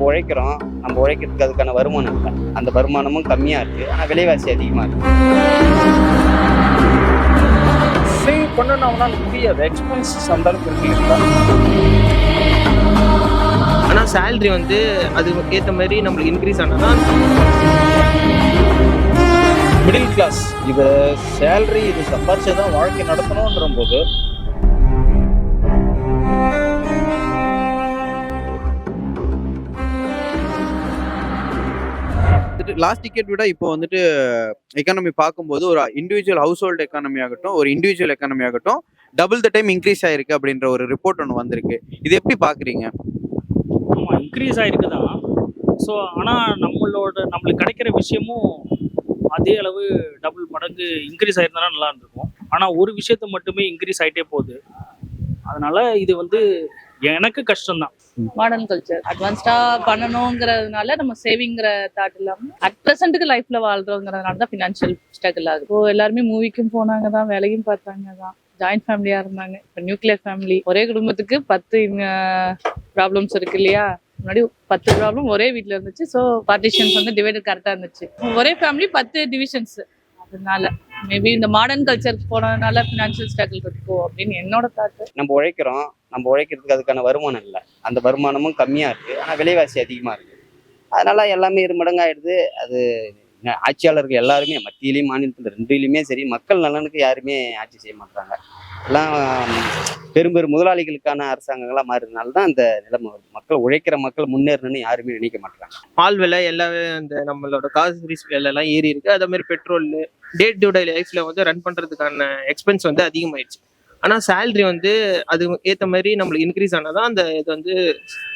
நம்ம உழைக்கிறோம் நம்ம உழைக்கிறதுக்கு அதுக்கான வருமானம் இல்லை. அந்த வருமானமும் கம்மியாக இருக்குது ஆனால் விலைவாசி அதிகமாக இருக்குது சேவ் பண்ணணும் அவனால முடியாது. எக்ஸ்பென்சஸ் அந்த அளவுக்கு இருக்கு இல்லைங்களா ஆனால் சேலரி வந்து அது ஏற்ற மாதிரி நம்மளுக்கு இன்க்ரீஸ் ஆனால் தான் மிடில் கிளாஸ் இது சேலரி இது சம்பாரிச்சு தான் வாழ்க்கை நடத்தணுன்ற போது வந்துட்டு லாஸ்ட் டிக்கெட் விட இப்போ வந்துட்டு எக்கானமி பார்க்கும்போது ஒரு இண்டிவிஜுவல் ஹவுஸ் ஹோல்டு எக்கானமி ஆகட்டும் ஒரு இண்டிவிஜுவல் எக்கானமி ஆகட்டும் டபுள் த டைம் இன்க்ரீஸ் ஆயிருக்கு அப்படின்ற ஒரு ரிப்போர்ட் ஒன்று வந்திருக்கு. இது எப்படி பார்க்குறீங்க? ஆமாம் இன்க்ரீஸ் ஆயிருக்கு தான் ஸோ ஆனால் நம்மளோட நம்மளுக்கு கிடைக்கிற விஷயமும் அதே அளவு டபுள் மடங்கு இன்க்ரீஸ் ஆயிருந்தா நல்லா இருந்திருக்கும். ஆனால் ஒரு விஷயத்த மட்டுமே இன்க்ரீஸ் ஆகிட்டே போகுது. அதனால இது வந்து எனக்கு கஷ்டம்தான். மாடர்ன் கல்ச்சர் அட்வான்ஸ்டா பண்ணணுங்கிறதுனால நம்ம சேவிங்கிற தாட் இல்லாம அட் ப்ரெசென்ட்டுக்கு லைஃப்ல வாழ்றோங்கிறதுனால தான் ஃபினான்ஷியல் ஸ்ட்ரகிள் ஆகுது. இப்போ எல்லாருமே மூவிக்கும் போனாங்க தான் வேலையும் பார்த்தாங்க தான் ஜாயிண்ட் ஃபேமிலியா இருந்தாங்க. இப்போ நியூக்ளியர் ஃபேமிலி ஒரே குடும்பத்துக்கு பத்து ப்ராப்ளம்ஸ் இருக்கு இல்லையா? முன்னாடி பத்து ப்ராப்ளம் ஒரே வீட்ல இருந்துச்சு. ஸோ பார்ட்டிஷன்ஸ் வந்து டிவைடட் கரெக்டாக இருந்துச்சு. ஒரே ஃபேமிலி பத்து டிவிஷன்ஸ் அதனால மேபி இந்த மாடர்ன் கல்ச்சருக்கு போனதுனால ஃபினான்ஷியல் ஸ்ட்ரகிள் இருக்கும் அப்படின்னு என்னோட தாட்டு நம்ம உழைக்கிறோம். நம்ம உழைக்கிறதுக்கு அதுக்கான வருமானம் இல்லை. அந்த வருமானமும் கம்மியாக இருக்குது ஆனால் விலைவாசி அதிகமாக இருக்குது அதனால எல்லாமே இரு மடங்காயிடுது. அது ஆட்சியாளர்கள் எல்லாருமே மத்தியிலையும் மாநிலத்தில் ரெண்டுலையுமே சரி மக்கள் நலனுக்கு யாருமே ஆட்சி செய்ய மாட்டாங்க எல்லாம் பெரும் பெரும் முதலாளிகளுக்கான அரசாங்கங்களாக மாறுறதுனால தான் அந்த நிலைமை வருது. மக்கள் உழைக்கிற மக்கள் முன்னேறணும்னு யாருமே நினைக்க மாட்டாங்க பால் விலை எல்லாமே அந்த நம்மளோட காசு விலை ஏறி இருக்கு. அதே மாதிரி பெட்ரோல் டே டு டே லைஃப்ல வந்து ரன் பண்றதுக்கான எக்ஸ்பென்ஸ் வந்து அதிகமாயிடுச்சு. ஆனால் சேல்ரி வந்து அது ஏற்ற மாதிரி நம்மளுக்கு இன்க்ரீஸ் ஆனால் தான் அந்த இது வந்து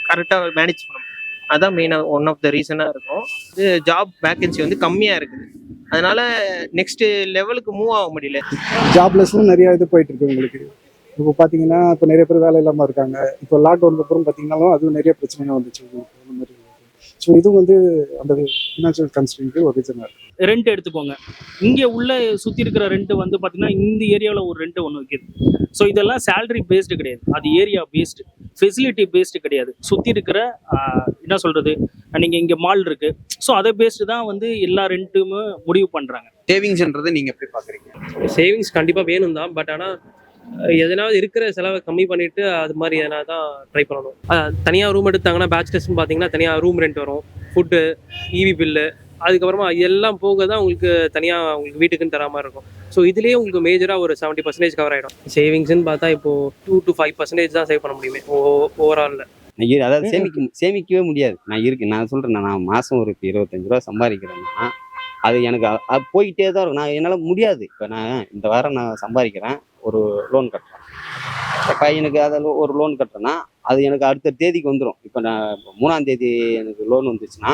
கரெக்டாக மேனேஜ் பண்ணணும். அதான் மெயினாக ஒன் ஆஃப் த ரீசனாக இருக்கும். இது ஜாப் வேகன்சி வந்து கம்மியாக இருக்குது. அதனால நெக்ஸ்ட் லெவலுக்கு மூவ் ஆக முடியல. ஜாப்லெஸ்ஸும் நிறைய இது போயிட்டு இருக்கு உங்களுக்கு. இப்போ பார்த்தீங்கன்னா இப்போ நிறைய பேர் வேலை இல்லாமல் இருக்காங்க. இப்போ லாக்டவுனுக்கு அப்புறம் பார்த்தீங்கன்னாலும் அதுவும் நிறைய பிரச்சனைகள் வந்துச்சு உங்களுக்கு. அந்த மாதிரி. ஸோ இதுவும் வந்து அந்த ஃபினான்ஷியல் கன்ஸ்டன்ட் ஒரு ரீசனாக இருக்கு. ரெண்ட் எடுத்துக்கோங்க. இங்கே உள்ள சுற்றி இருக்கிற ரெண்ட் வந்து பார்த்தீங்கன்னா இந்த ஏரியாவில் ஒரு ரெண்ட் ஒன்று விற்கிது ஸோ இதெல்லாம் சேலரி பேஸ்டு கிடையாது. அது ஏரியா பேஸ்டு ஃபெசிலிட்டி பேஸ்டு கிடையாது. சுற்றி இருக்கிற என்ன சொல்கிறது நீங்கள் இங்கே மால் இருக்குது ஸோ அதை பேஸ்டு தான் வந்து எல்லா ரெண்ட்டுமே முடிவு பண்ணுறாங்க சேவிங்ஸ்ன்றதை நீங்க எப்படி பார்க்குறீங்க சேவிங்ஸ் கண்டிப்பாக வேணும் தான் பட் ஆனால் எதனாவது இருக்கிற செலவை கம்மி பண்ணிட்டு அது மாதிரி எதனா தான் ட்ரை பண்ணணும். தனியாக ரூம் எடுத்தாங்கன்னா பேச்சுலர்ஸ்னு பார்த்தீங்கன்னா தனியாக ரூம் ரெண்ட் வரும் ஃபுட்டு ஈவி பில்லு அதுக்கப்புறமா எல்லாம் போக தான் உங்களுக்கு தனியாக உங்களுக்கு வீட்டுக்குன்னு தர மாதிரி இருக்கும். ஸோ இதுலேயே உங்களுக்கு மேஜராக ஒரு செவன்ட்டி பர்சன்டேஜ் கவர் ஆகிடும் சேவிங்ஸ்னு பார்த்தா இப்போது டூ டு ஃபைவ் பர்சன்டேஜ் தான் சேவ் பண்ண முடியுமே ஓவராலில் அதாவது சேமிக்க சேமிக்கவே முடியாது. நான் இருக்கு நான் சொல்றேன் நான் மாசம் ஒரு இப்போ இருபத்தஞ்சு ரூபா சம்பாதிக்கிறேன்னா அது எனக்கு அது போயிட்டே தான் இருக்கும். நான் என்னால் முடியாது. இப்போ நான் இந்த வாரம் நான் சம்பாதிக்கிறேன். ஒரு லோன் கட்டுறேன் பையனுக்கு அதில் ஒரு லோன் கட்டுறேன்னா அது எனக்கு அடுத்த தேதிக்கு வந்துடும் இப்போ நான் மூணாம் தேதி எனக்கு லோன் வந்துச்சுன்னா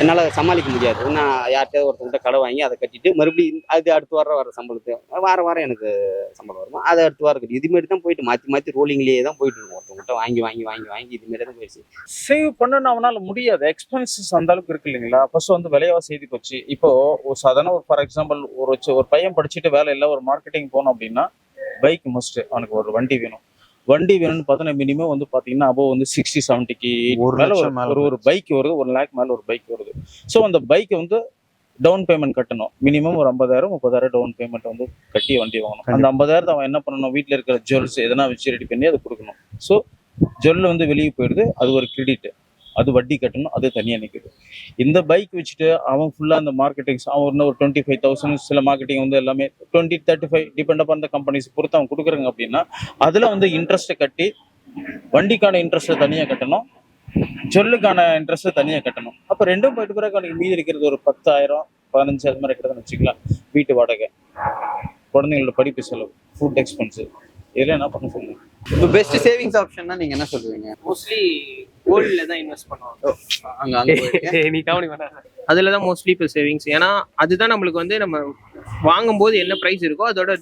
என்னால் சமாளிக்க முடியாது. நான் யார்கிட்டயாவது ஒருத்தவங்கிட்ட கடை வாங்கி அதை கட்டிட்டு மறுபடியும் அது அடுத்து வர வர சம்பளத்து வாரம் வாரம் எனக்கு சம்பளம் வருமா? அது அடுத்து வாரம் கட்டி இதுமாரி தான் போயிட்டு மாற்றி மாற்றி ரோலிங்லேயே தான் போயிட்டு இருக்கும். ஒருத்தவங்ககிட்ட வாங்கி வாங்கி வாங்கி வாங்கி இதுமாரி தான் போயிடுச்சு. சேவ் பண்ணணும் அவனால் முடியாது. எக்ஸ்பென்சஸ் அந்த அளவுக்கு இருக்கு இல்லைங்களா? ஃபர்ஸ்ட் வந்து விலையாக செய்தி போச்சு. இப்போ ஒரு சாதாரண ஒரு ஃபார் எக்ஸாம்பிள் ஒரு ஒரு பையன் படிச்சுட்டு வேலை இல்லை ஒரு மார்க்கெட்டிங் போனோம் அப்படின்னா பைக் மஸ்ட் அவனுக்கு ஒரு வண்டி வேணும். வண்டி வேணும்னு பார்த்தோன்னா மினிமம் வந்து பார்த்தீங்கன்னா அபோவ் வந்து சிக்ஸ்டி செவன்ட்டிக்கு ஒரு மேல ஒரு ஒரு பைக் வருது ஒரு லேக் மேல ஒரு பைக் வருது. ஸோ அந்த பைக்கை வந்து டவுன் பேமெண்ட் கட்டணும். மினிமம் ஒரு ஐம்பதாயிரம் முப்பதாயிரம் டவுன் பேமெண்ட் வந்து கட்டி வண்டி வாங்கணும். அந்த ஐம்பதாயிரத்தை அவன் என்ன பண்ணணும்? வீட்டில் இருக்கிற ஜுவல்ஸ் எதனா வச்சு ரெடி பண்ணி அதை கொடுக்கணும். ஸோ ஜுவல் வந்து வெளியே போயிடுது. அது ஒரு கிரெடிட் அது வட்டி கட்டணும் அது தனியாக நிற்குது இந்த பைக் வச்சுட்டு அவன் ஃபுல்லாக அந்த மார்க்கெட்டிங் அவன் இன்னும் ஒரு டுவெண்ட்டி ஃபைவ் தௌசண்ட் சில மார்க்கெட்டிங் வந்து எல்லாமே twenty thirty five depend up அந்த கம்பெனிஸ் பொறுத்து அவன் கொடுக்குறாங்க அப்படின்னா அதில் வந்து இன்ட்ரெஸ்ட்டை கட்டி வண்டிக்கான இன்ட்ரெஸ்ட்டை தனியாக கட்டணும் ஜொல்லுக்கான இன்ட்ரெஸ்ட்டை தனியாக கட்டணும். அப்போ ரெண்டும் போயிட்டு பிறகு அவனுக்கு மீதி இருக்கிறது ஒரு பத்தாயிரம் பதினஞ்சு அது மாதிரி இருக்கிறதுன்னு வச்சுக்கலாம் வீட்டு வாடகை குழந்தைங்களோட படிப்பு செலவு ஃபுட் எக்ஸ்பென்ஸு இதெல்லாம் என்ன பண்ண சொல்லுங்க? இப்போ பெஸ்ட் சேவிங்ஸ் ஆப்ஷன்னா நீங்க என்ன சொல்லுவீங்க? மோஸ்ட்லி கோல்டில் தான் இன்வெஸ்ட் பண்ணுவாங்க. அங்க அங்க போயிட்டு நீ கவனி அதில் தான் மோஸ்ட்லி இப்போ சேவிங்ஸ் ஏன்னா அதுதான் நம்மளுக்கு வந்து நம்ம வாங்கும்போது என்ன ப்ரைஸ் இருக்கோ அதோட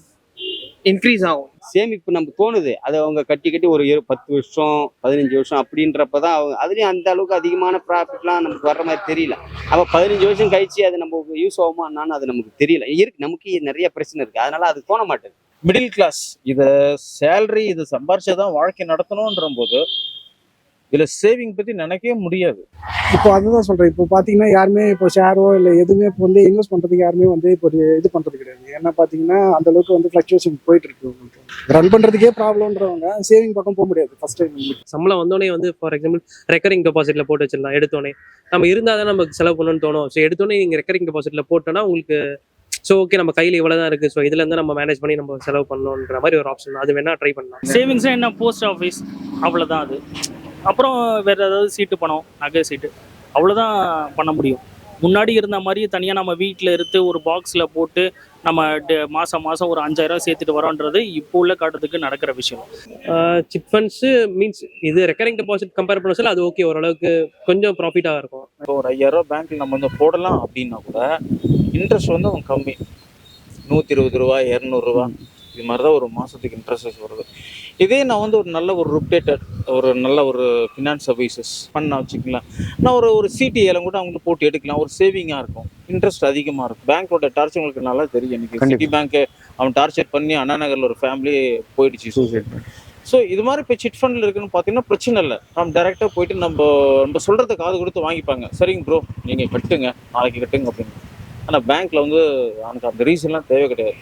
இன்க்ரீஸ் ஆகும். சேமிப்பு நம்ம தோணுது. அதை அவங்க கட்டி கட்டி ஒரு இரு பத்து வருஷம் பதினஞ்சு வருஷம் அப்படின்றப்ப தான் அவங்க அதுலேயும் அந்த அளவுக்கு அதிகமான ப்ராஃபிட்லாம் நமக்கு வர்ற மாதிரி தெரியல. அப்போ பதினஞ்சு வருஷம் கழிச்சு அது நம்ம யூஸ் ஆகுமா என்னான்னு அது நமக்கு தெரியல. இருக்கு நமக்கு நிறைய பிரச்சனை இருக்கு. அதனால அது தோண மாட்டேது மிடில் கிளாஸ் இது சேலரி இது சம்பாரிச்சா தான் வாழ்க்கை நடத்தணுன்ற போது இதுல சேவிங் பத்தி நினைக்கவே முடியாது. இப்போ அதுதான் சொல்றேன். இப்போ பாத்தீங்கன்னா யாருமே இப்போ ஷேரோ இல்லை எதுவுமே இப்போ வந்து இன்வெஸ்ட் பண்றதுக்கு யாருமே வந்து இப்போ இது பண்றது கிடையாது. ஏன்னா பாத்தீங்கன்னா அந்த அளவுக்கு வந்து ஃபிளக்சுவேஷன் போயிட்டு இருக்கு உங்களுக்கு. ரன் பண்றதுக்கே ப்ராப்ளம்ன்றவங்க சேவிங் பக்கம் போக முடியாது. ஃபர்ஸ்ட் டைம் சம்பளம் வந்தோடனே வந்து ஃபார் எக்ஸாம்பிள் ரெக்கரிங் டெபாசிட்ல போட்டு வச்சிடலாம் எடுத்தோடனே. நம்ம இருந்தால் தான் நமக்கு செலவு பண்ணணும்னு தோணும். ஸோ எடுத்தோடனே நீங்கள் ரெக்கரிங் டெபாசிட்ல போட்டோன்னா உங்களுக்கு ஸோ ஓகே நம்ம கையில் இவ்வளோ தான் இருக்குது ஸோ இதுல இருந்து நம்ம மேனேஜ் பண்ணி நம்ம செலவு பண்ணணுன்ற மாதிரி ஒரு ஆப்ஷன் அது வேணா ட்ரை பண்ணலாம். சேவிங்ஸ் என்ன? போஸ்ட் ஆஃபீஸ் அவ்வளோதான் அது. அப்புறம் வேற ஏதாவது சீட்டு பணம் நகை சீட்டு. அவ்வளோதான் பண்ண முடியும். முன்னாடி இருந்த மாதிரி தனியாக நம்ம வீட்டில் இருந்து ஒரு பாக்ஸில் போட்டு நம்ம ட- மாசம் மாசம் ஒரு அஞ்சாயிரம் சேர்த்துட்டு வரோன்றது இப்போ உள்ள காட்டுறதுக்கு நடக்கிற விஷயம். சிட் ஃபண்ட்ஸ் மீன்ஸ் இது ரெக்கரிங் டெபாசிட் கம்பேர் பண்ண சொல்ல அது ஓகே ஓரளவுக்கு கொஞ்சம் ப்ராஃபிட்டாக இருக்கும். இப்போ ஒரு ஐயாயிரம் பேங்க்ல நம்ம வந்து போடலாம் அப்படின்னா கூட இன்ட்ரெஸ்ட் வந்து கம்மி. நூற்றி இருபது ரூபா இரநூறுவா இது மாதிரி தான் ஒரு மாதத்துக்கு இன்ட்ரெஸ்ட் வருது. இதே நான் வந்து ஒரு நல்ல ஒரு ருப்டேட்டட் ஒரு நல்ல ஒரு ஃபினான்ஸ் சர்வீசஸ் பண்ண வச்சுக்கலாம் நான் ஒரு ஒரு சிடிஏல கூட அவங்க போட்டு எடுக்கலாம். ஒரு சேவிங்காக இருக்கும். இன்ட்ரெஸ்ட் அதிகமாக இருக்கும். பேங்க்கோட டார்ச்சர் உங்களுக்கு நல்லா தெரியும் எனக்கு. கண்டிப்பா. சிட்டி பேங்க் அவன் டார்ச்சர் பண்ணி அண்ணா நகரில் ஒரு ஃபேமிலி போயிடுச்சு. சூசைட் ஸோ இது மாதிரி இப்போ சிட் ஃபண்டில் இருக்குன்னு பார்த்தீங்கன்னா பிரச்சனை இல்லை. நம்ம டேரெக்டாக போயிட்டு நம்ம நம்ம சொல்கிறத காது கொடுத்து வாங்கிப்பாங்க. சரிங்க ப்ரோ நீங்கள் கட்டுங்க. நாளைக்கு கட்டுங்க அப்படின்னு. ஆனால் பேங்க்கில் வந்து அவனுக்கு அந்த ரீசன்லாம் தேவை கிடையாது.